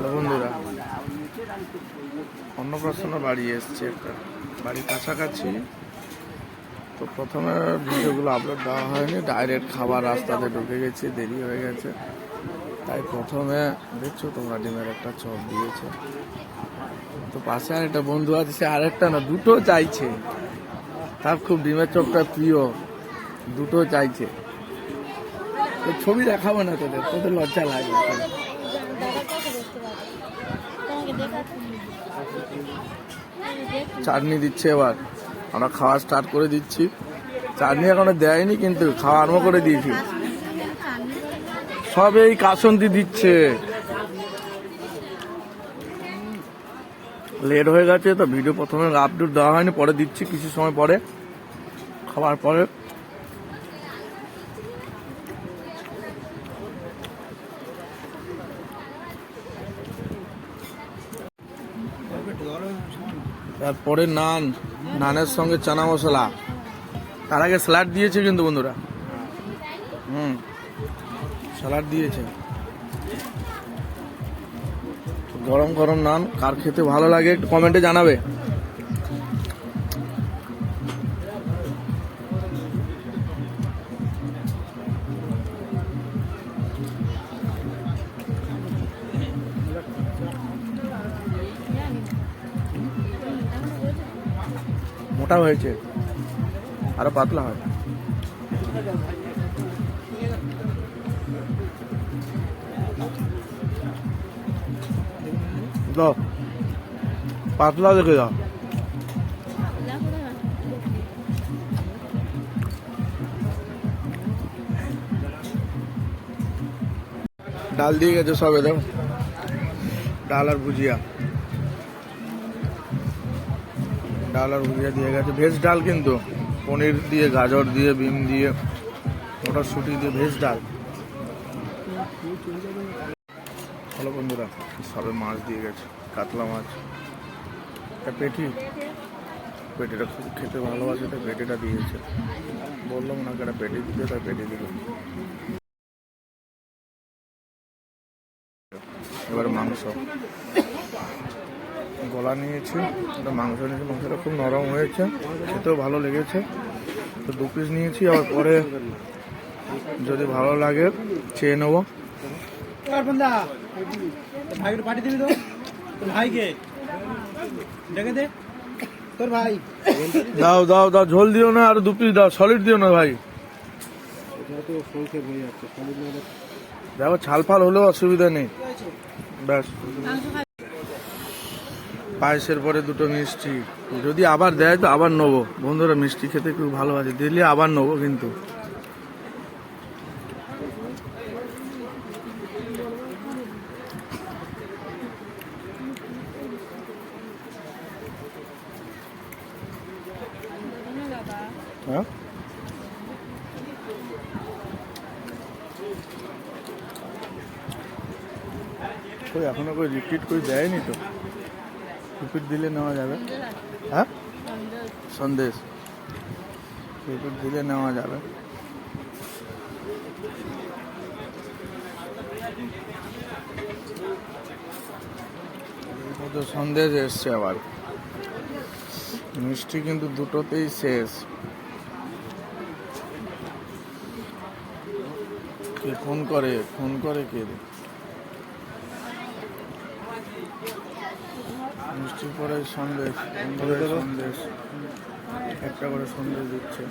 Hello বন্ধুরা। অন্নপ্রাশনে বাড়ি এসছে একটা। বাড়ির কাছাকাছি। তো প্রথমে ভিডিওগুলো আপলোড দেওয়া হয়নি ডাইরেক্ট খাবার রাস্তাতে ঢুকে গেছি, দেরি হয়ে গেছে। তাই প্রথমে দেখছ তোমরা ডিমের একটা চপ দিয়েছে। তো পাশে আর একটা বন্ধু আছে, সে আরেকটা না, দুটো চাইছে। তার খুব ডিমের চপটা প্রিয়, দুটো চাইছে। তো ছবি দেখাবো না তোদের তোদের লজ্জা লাগে চাটনি দিচ্ছে এবার। আমরা খাওয়া স্টার্ট করে দিচ্ছি। চাটনি এখনও দেয়নি কিন্তু খাওয়া আরম্ভ করে দিয়েছি। সব এই কাসন্তি দিচ্ছে। লেট হয়ে গেছে তো ভিডিও প্রথমে আপডেট দেওয়া হয়নি, পরে দিচ্ছি, কিছু সময় পরে। খাওয়ার পরে তারপরে নান, নানের সঙ্গে চানা মশলা। তার আগে স্যালাড দিয়েছে কিন্তু বন্ধুরা। হুম, স্যালাড দিয়েছে। গরম গরম নান, কার খেতে ভালো লাগে একটু কমেন্টে জানাবে। মোটা হয়েছে। আরও পাতলা হয়। পাতলা দেখে দাও ডাল দিয়ে গেছে সবে দেখো ডাল আর ভুজিয়া। ডাল আর ভুজিয়া দিয়ে গেছে। ভেজ ডাল কিন্তু পনির দিয়ে, গাজর দিয়ে, বিম দিয়ে, মটরশুঁটি দিয়ে ভেজ ডাল। হ্যালো বন্ধুরা, সবে মাছ দিয়ে গেছে, কাতলা মাছ। একটা পেটি? পেটিটা খুব খেতে ভালোবাসে, তাই পেটিটা দিয়েছে। বললাম না একটা পেটি দিতে তাই পেটি দিল এবার মাংস। গলা নিয়েছি একটা মাংস নিয়েছি মাংসটা খুব নরম হয়েছে খেতেও ভালো লেগেছে। তো দু পিস নিয়েছি আবার পরে যদি ভালো লাগে চেয়ে নেব। ভাইকে পাঠিয়ে দিবি তো? ভাইকে। ডেকে দে তোর ভাই। দাও দাও দাও ঝোল দিও না আর দু পিস দাও সলিড দিও না ভাই। দেখো ছাল ফাল হলেও অসুবিধা নেই। ব্যাস। পায়েসের পরে দুটো মিষ্টি। যদি আবার দেয় তো আবার নেব। বন্ধুরা, মিষ্টি খেতে খুব ভালো আছে। দিলে আবার নেব কিন্তু। হ্যাঁ? কই, এখনও কই রিপিট করে দেয়নি তো? রিপিট দিলে নেওয়া যাবে। হ্যাঁ? সন্দেশ। রিপিট দিলে নেওয়া যাবে। তো সন্দেশ এসছে আবার। মিষ্টি কিন্তু দুটোতেই শেষ। কে ফোন করে? ফোন করে কে? রে? সন্দেশ সন্দেশ একটা করে সন্দেশ দিচ্ছে